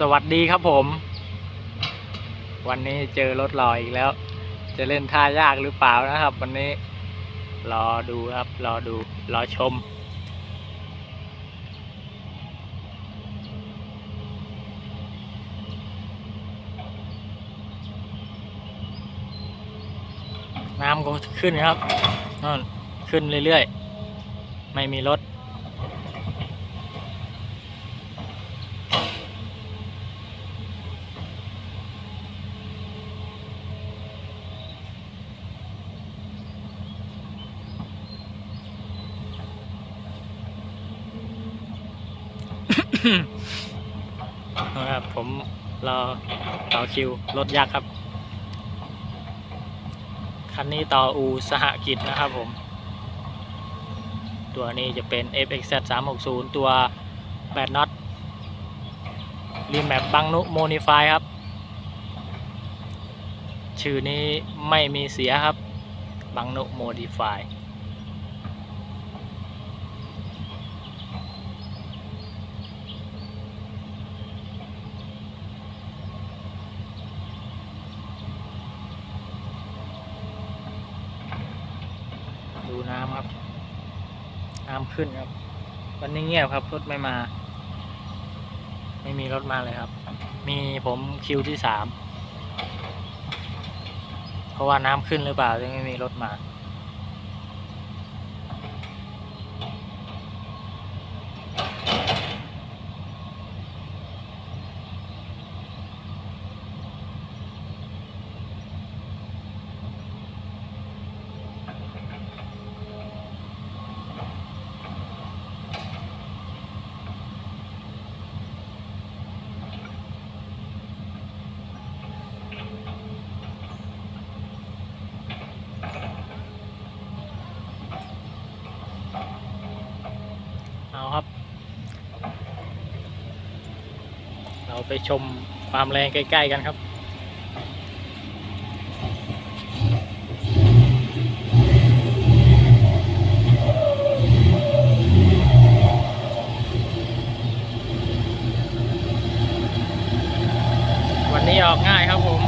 สวัสดีครับผม วันนี้เจอรถลอยอีกแล้ว จะเล่นท่ายากหรือเปล่านะครับ วันนี้รอดูครับ รอดูรอชม น้ำก็ขึ้นครับนั่นขึ้นเรื่อยๆ ไม่มีรถ นะครับผมรอต่อคิวรถยักษ์ครับ คันนี้ต่ออูสหกิจนะครับผม ตัวนี้จะเป็น FXZ 360 ตัว8น็อตรีแมปบังนุโมนิฟายครับ ชื่อนี้ไม่มีเสียครับบังนุโมดิฟาย น้ำครับ น้ำขึ้นครับ วันนี้เงียบครับรถไม่มา ไม่มีรถมาเลยครับ มีผมคิวที่สามเพราะว่าน้ำขึ้นหรือเปล่าจึงไม่มีรถมาเอา เราไปชมความแรงใกล้ ๆ กันครับวันนี้ออกง่ายครับผม